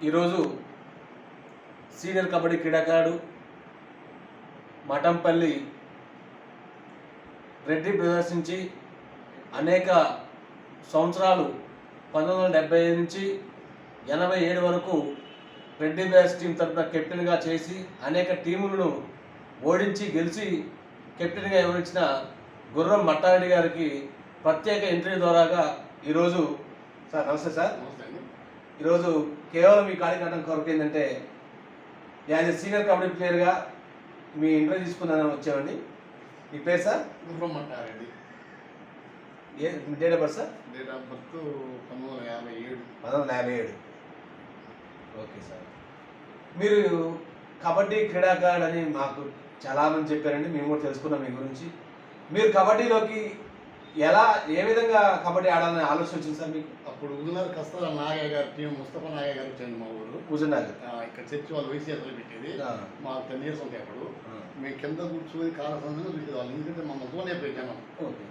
ఈరోజు సీనియర్ కబడ్డీ క్రీడాకారుడు మఠంపల్లి రెడ్డి ప్రదర్శించి అనేక సంవత్సరాలు పంతొమ్మిది వందల డెబ్బై ఐదు నుంచి ఎనభై ఏడు వరకు రెడ్డి బ్యాస్ టీం తరఫున కెప్టెన్గా చేసి అనేక టీములను ఓడించి గెలిచి కెప్టెన్గా వివరించిన గుర్రం మట్టారెడ్డి గారికి ప్రత్యేక ఇంటర్వ్యూ ద్వారాగా ఈరోజు సార్ నమస్తే సార్. నమస్తే అండి. ఈరోజు కేవలం ఈ కార్యక్రమం కొరకు ఏంటంటే యాజ్ ఎ సీనియర్ కబడ్డీ ప్లేయర్గా మీ ఇంటర్వ్యూ తీసుకుందామని వచ్చామండి. మీ పేరు సార్? గుర్రమంటారండి ఏ date of birth sir? Date of birth పంతొమ్మిది వందల యాభై ఏడు. పంతొమ్మిది వందల యాభై ఏడు. Okay sir. మీరు కబడ్డీ క్రీడాకారుడు అని మాకు చాలామంది చెప్పారండి. మేము కూడా తెలుసుకున్నాం మీ గురించి. మీరు కబడ్డీలోకి ఎలా ఏ విధంగా కబడ్డీ ఆడాలని ఆలోచన వచ్చింది సార్ మీకు? అప్పుడు ఉన్నారు కస్తాల నాగయ్య గారి టీం ముస్తఫా నాగయ్య గారు వచ్చింది మా ఊరు. ఆ, ఇక్కడ చర్చి వాళ్ళు వైసీఎస్లో పెట్టేది. మాకు టెన్ ఇయర్స్ ఉంటాయి అప్పుడు. మేము కింద కూర్చొని కాల సందంగా చూసేవాళ్ళు ఎందుకంటే చూడలేకపోయి జనం. ఓకే.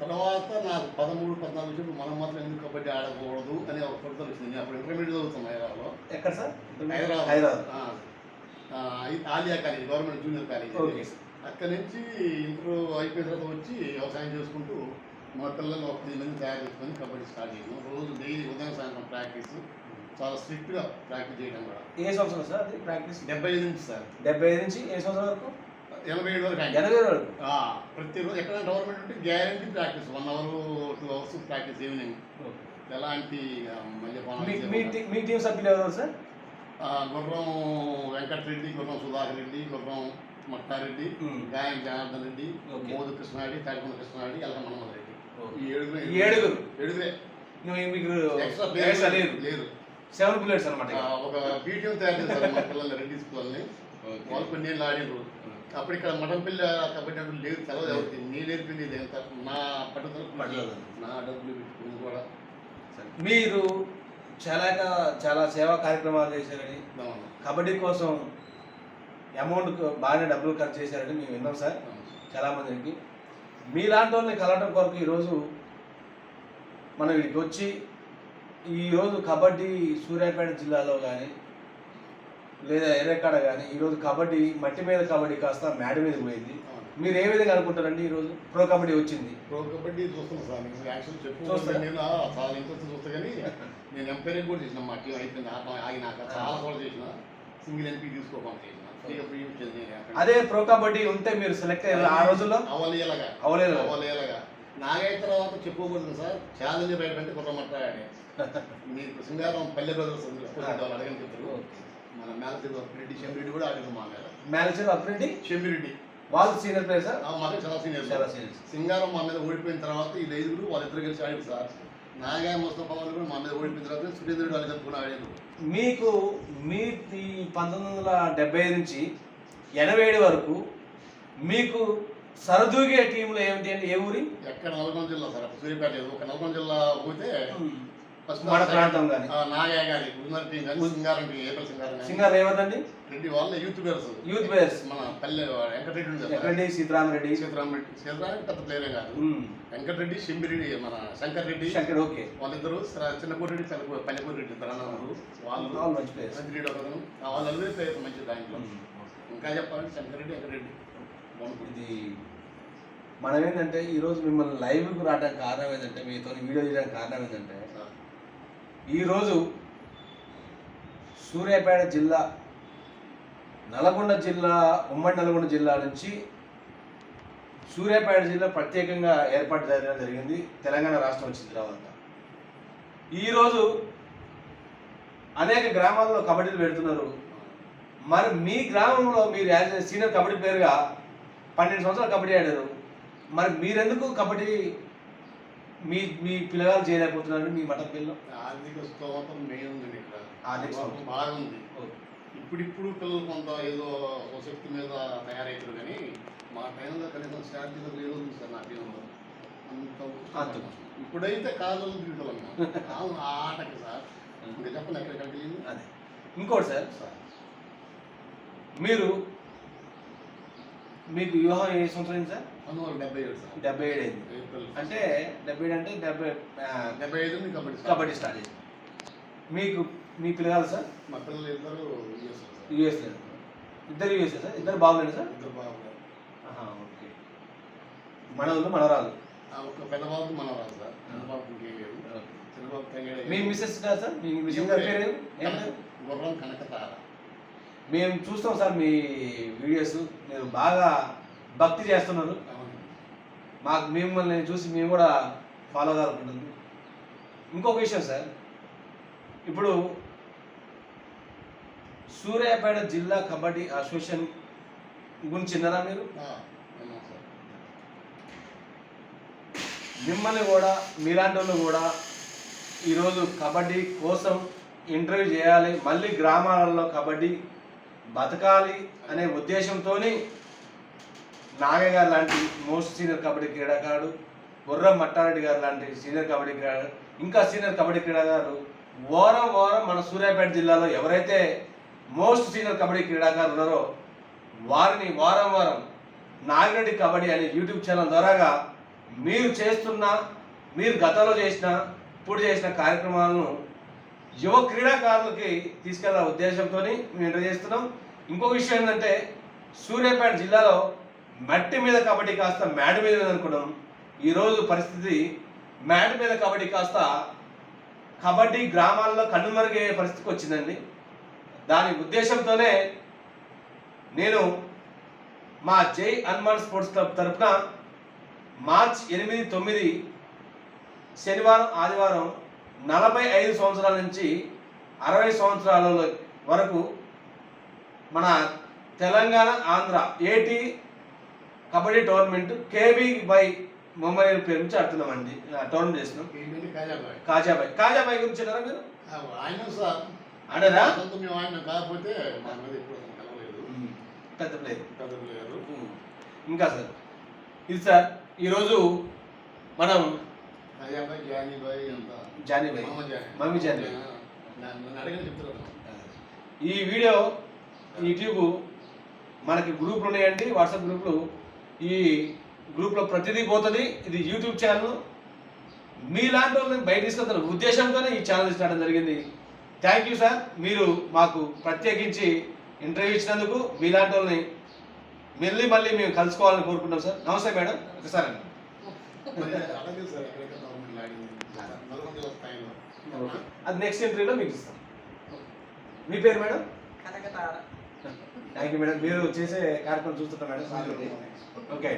తర్వాత నాకు పదమూడు పద్నాలుగు చెప్పి మనం మాత్రం ఎందుకు కబడ్డీ ఆడకూడదు అని ఒక కొడుతలు వచ్చింది. అప్పుడు ఇంటర్మీడియట్ చదువుతున్నాను హైదరాబాద్లో. ఎక్కడ sir? Hyderabad. Hyderabad. Aliya college government junior college. అక్కడి నుంచి ఇంటర్ అయిపోయిన తర్వాత వచ్చి వ్యవసాయం చేసుకుంటూ మా పిల్లలు ఒక పది మంది తయారు చేసుకొని కబడ్డీ స్టార్ట్ చేసాం రోజు డైలీ ఉదయం సాయంత్రం ప్రాక్టీస్. చాలా స్ట్రిక్ట్గా ప్రాక్టీస్ చేయడం కూడా. ఏ సంవత్సరం సార్ అది ప్రాక్టీస్? డెబ్బై ఐదు నుంచి సార్. డెబ్బై ఐదు నుంచి ఏ సంవత్సరం వరకు? ఎనభై ఏడు వరకు. ఎనభై వరకు? ఆ, ప్రతిరోజు ఎక్కడ గవర్నమెంట్ ఉంటే guarantee practice. One hour two hours practice evening. ఎలాంటి మీ. టీ- సభ్యులు ఎవరు సార్? గుర్రం వెంకటరెడ్డి గుర్రం సుధాకర్ రెడ్డి గుర్రం మట్టారెడ్డి మ్మ్. గాయం జనార్దన్ రెడ్డి. మోదు కృష్ణారెడ్డి తాడికొండ కృష్ణారెడ్డి ఎల్క మనమోహన్ రెడ్డి ఈ ఏడుగురు. ఏడుగురు? ఏడుగురే. మీకు ఎక్స్ట్రా లేరు. లేరు సెవెన్ ప్లేయర్స్ అనమాట ఒక పీటీఎం తయారు చేశారు మా పిల్లల్ని రెడ్డి స్కూల్ని. వాళ్ళు కొన్ని ఏళ్ళు ఆడినారు అప్పుడు ఇక్కడ మఠంపల్లి కబడ్డీ అంటే లేదు తెలవదు ఎవరికి. నీ నేర్పింది ఇది ఎంత నా పట్టుదల. నా డబ్బులు పెట్టుకుని కూడా. మీరు చాలా చాలా సేవా కార్యక్రమాలు చేశారని. కబడ్డీ కోసం అమౌంట్ బాగానే డబ్బులు ఖర్చు చేశారని మేము విన్నాం సార్. చాలా మందికి. మీలాంటి వాళ్ళని కలవటం కొరకు ఈరోజు మనం ఇక్కడికి వచ్చి ఈరోజు కబడ్డీ సూర్యాపేట జిల్లాలో కానీ లేదా ఎర్రకాడ కానీ ఈరోజు కబడ్డీ మట్టి మీద కబడ్డీ కాస్త మేడ మీద పోయింది. మీరు ఏ విధంగా అనుకుంటారండి ఈరోజు ప్రో కబడ్డీ వచ్చింది. ప్రో కబడ్డీ చూస్తున్నా సార్. నేను యాక్చువల్ చెప్పు చూస్తారా? నేను ఆ, చాలా ఇంట్రెస్ట్ చూస్తా కానీ నేను ఎంపైరింగ్ కూడా చేసిన మా టీం అయిపోయింది. ఆగినాక చాలా సార్లు చేసిన. సింగిల్ ఎంపీ ఎక్కడ. అదే ప్రో కబడ్డీ ఉంటే మీరు సెలెక్ట్ అయ్యారు ఆ రోజుల్లో? అవలేలగా. అవలేదు అవలేలగా. నాగైన తర్వాత చెప్పుకోకూడదు సార్. ఛాలెంజ్ రైడ్ అంటే కుర్రమట్టాడే మీకు సింగారం పల్లె బ్రదర్స్ అడగని చెప్తారు. మన మేలసేది రెడ్డి షెమ్మిరెడ్డి కూడా ఆడింది మా మీద. మేనేజర్ అప్రెంటి షెమ్మిరెడ్డి వాళ్ళు సీనియర్ ప్లేయర్ సార్ ఆ మాకు చాలా సీనియర్ చాలా సీనియర్ సింగారం మా మీద ఓడిపోయిన తర్వాత ఈ ఐదుగురు వాళ్ళిద్దరు కలిసి ఆడారు సార్. నాగా ముస్తఫా వాళ్ళు కూడా మా మీద ఓడిపోయిన తర్వాత సురేంద్రుడు వాళ్ళు కలుపుకుని ఆడారు. మీకు మీ పంతొమ్మిది వందల డెబ్బై నుంచి ఎనభై ఏడు వరకు మీకు సరదూగే టీంలు ఏమిటి అంటే ఏ ఊరి? ఎక్కడ నల్గొండ జిల్లా సార్ సూర్యాపేట లేదు ఒక నల్గొండ జిల్లా పోతే మన ప్రాంతం కానీ. నాగా గారి ఉన్నారు టీం కానీ సింగారం ఏపల్ సింగారం కానీ సింగర్ ఏమదండి రెడ్డి వాళ్ళ యూత్ ప్లేయర్స్ యూత్ ప్లేయర్స్ మన పల్లె వెంకటరెడ్డి ఉంది కదా. ఎక్కడి సీతారామరెడ్డి. సీతారామరెడ్డి. సీతారామరెడ్డి పెద్ద ప్లేయరే కాదు. వెంకటరెడ్డి షింబిరెడ్డి మన శంకర్ రెడ్డి శంకర్ ఓకే. వాళ్ళిద్దరు చిన్నపూడి రెడ్డి పల్లెపూడి రెడ్డి అన్నదమ్ములు వాళ్ళు. వాళ్ళు మంచి ప్లేయర్స్ మంత్రి ఒకరు వాళ్ళు నలుగురు ప్లేయర్స్ మంచి దాంట్లో. ఇంకా చెప్పాలంటే శంకరెడ్డి వెంకటరెడ్డి. బాగుంటుంది ఇది మనం ఏంటంటే ఈరోజు మిమ్మల్ని లైవ్కి రావడానికి కారణం ఏంటంటే మీతో వీడియో చేయడానికి కారణం ఏంటంటే ఈరోజు సూర్యాపేట జిల్లా నల్గొండ జిల్లా ఉమ్మడి నల్గొండ జిల్లా నుంచి సూర్యాపేట జిల్లా ప్రత్యేకంగా ఏర్పాటు జరగడం జరిగింది. తెలంగాణ రాష్ట్రం వచ్చిన తర్వాత. ఈరోజు అనేక గ్రామాల్లో కబడ్డీలు పెడుతున్నారు. మరి మీ గ్రామంలో మీరు యాజ్ సీనియర్ కబడ్డీ ప్లేయర్గా పన్నెండు సంవత్సరాలు కబడ్డీ ఆడారు. మరి మీరెందుకు కబడ్డీ మీ మీ పిల్లగాలు చేయలేకపోతున్నారు మీ మఠం పిల్లలు? ఆర్థిక స్తోమతం మెయిన్ ఉంది ఇక్కడ ఆర్థిక స్తోమత. బాగుంది. ఇప్పుడిప్పుడు పిల్లలు కొంత ఏదో శక్తి మీద తయారవుతారు కానీ మా టైంలో కనీసం స్టార్టింగ్ లేదు సార్ నా టైంలో అంత. ఇప్పుడైతే కాళ్ళు తిరుగుతాం అవును ఆ ఆటకి సార్ ఇంకా చెప్పండి ఎక్కడికి అదే. ఇంకోటి సార్ సార్. మీరు మీకు వివాహం ఏ సంవత్సరం అయింది సార్? డెబ్బై ఏడు సార్. డెబ్బై ఏడు అయింది. అంటే డెబ్బై ఏడు అంటే డెబ్బై డెబ్బై ఐదు కబడ్డీ. కబడ్డీ స్టార్ట్ అయింది. మీకు మీ పిల్లగాలు సార్? మా పిల్లలు ఇద్దరు యూఎస్ సార్. యూఎస్లో ఇద్దరు యూఎస్ఏ సార్? ఇద్దరు బాగులేదు సార్? ఇద్దరు బాగున్నారు ఆహా, ఓకే. మనవలు మనవరాలు? ఆ ఒక్క పెద్ద బాబుకి మనం రాదు సార్ చిన్న బాబుకి లేదు. చిన్న బాబు మీ మిస్సెస్ కాదు సార్? మీ మిస్సెస్ పేరు? గుర్రం కనకతార. మేము చూస్తాం సార్ మీ వీడియోస్. మీరు బాగా భక్తి చేస్తున్నారు. మాకు మిమ్మల్ని చూసి మేము కూడా ఫాలో కావాలనుకుంటుంది ఇంకొక విషయం సార్. ఇప్పుడు సూర్యాపేట జిల్లా కబడ్డీ అసోసియేషన్ గురించి విన్నారా మీరు? మిమ్మల్ని కూడా మీలాంటి వాళ్ళు కూడా ఈరోజు కబడ్డీ కోసం ఇంటర్వ్యూ చేయాలి. మళ్ళీ గ్రామాలలో కబడ్డీ బతకాలి అనే ఉద్దేశంతో నాగయ్య గారు లాంటి మోస్ట్ సీనియర్ కబడ్డీ క్రీడాకారుడు గుర్రం మట్టారెడ్డి గారు లాంటి సీనియర్ కబడ్డీ క్రీడాకారుడు ఇంకా సీనియర్ కబడ్డీ క్రీడాకారులు వారం వారం మన సూర్యాపేట జిల్లాలో ఎవరైతే మోస్ట్ సీనియర్ కబడ్డీ క్రీడాకారులు ఉన్నారో వారిని వారం వారం నాగిరెడ్డి కబడ్డీ అనే యూట్యూబ్ ఛానల్ ద్వారాగా మీరు చేస్తున్న మీరు గతంలో చేసిన ఇప్పుడు చేసిన కార్యక్రమాలను యువ క్రీడాకారులకి తీసుకెళ్ళే ఉద్దేశంతో మేము ఇంటర్ చేస్తున్నాం. ఇంకొక విషయం ఏంటంటే సూర్యాపేట జిల్లాలో మట్టి మీద కబడ్డీ కాస్త మ్యాట్ మీద అనుకున్నాం. ఈరోజు పరిస్థితి మ్యాట్ మీద కబడ్డీ కాస్త కబడ్డీ గ్రామాల్లో కన్నుమరుగే పరిస్థితికి వచ్చిందండి. దాని ఉద్దేశంతోనే నేను మా జై హనుమాన్ స్పోర్ట్స్ క్లబ్ తరఫున మార్చ్ ఎనిమిది తొమ్మిది శనివారం ఆదివారం నలభై ఐదు సంవత్సరాల నుంచి అరవై సంవత్సరాల వరకు మన తెలంగాణ ఆంధ్ర ఏటీ కబడ్డీ టోర్నమెంట్ కేబీ బై మెమోరియల్ పేరు నుంచి ఆడుతున్నామండి టోర్నమెంట్ చేస్తున్నాం. కాజాబాయ్. కాజాబాయ్. గురించి మీరు? ఆయన సార్. మేము ఆయన కాకపోతే పెద్ద ప్లేయర్ పెద్ద ప్లేయరు ఇంకా సార్. ఇది సార్ ఈరోజు మనం జానీబాయ్ జానీబాయ్ మమ్మీ ఈ వీడియో యూట్యూబ్ మనకి గ్రూపులు ఉన్నాయండి వాట్సాప్ గ్రూపులు. ఈ గ్రూప్లో ప్రతిదీ పోతుంది. ఇది యూట్యూబ్ ఛానల్. మీలాంటి వాళ్ళని బయట తీసుకొస్తున్న ఉద్దేశంతోనే ఈ ఛానల్ స్టార్ట్ జరిగింది. థ్యాంక్ యూ సార్ మీరు మాకు ప్రత్యేకించి ఇంటర్వ్యూ ఇచ్చినందుకు మీలాంటి వాళ్ళని మళ్ళీ మళ్ళీ మేము కలుసుకోవాలని కోరుకుంటాం సార్ నమస్తే మేడం. ఒకసారి అది నెక్స్ట్ ఇంటర్వ్యూలో మీకు ఇస్తాం. మీ పేరు మేడం? Thank you madam. మీరు చేసే కార్యక్రమం చూస్తున్నాం మేడం ఓకే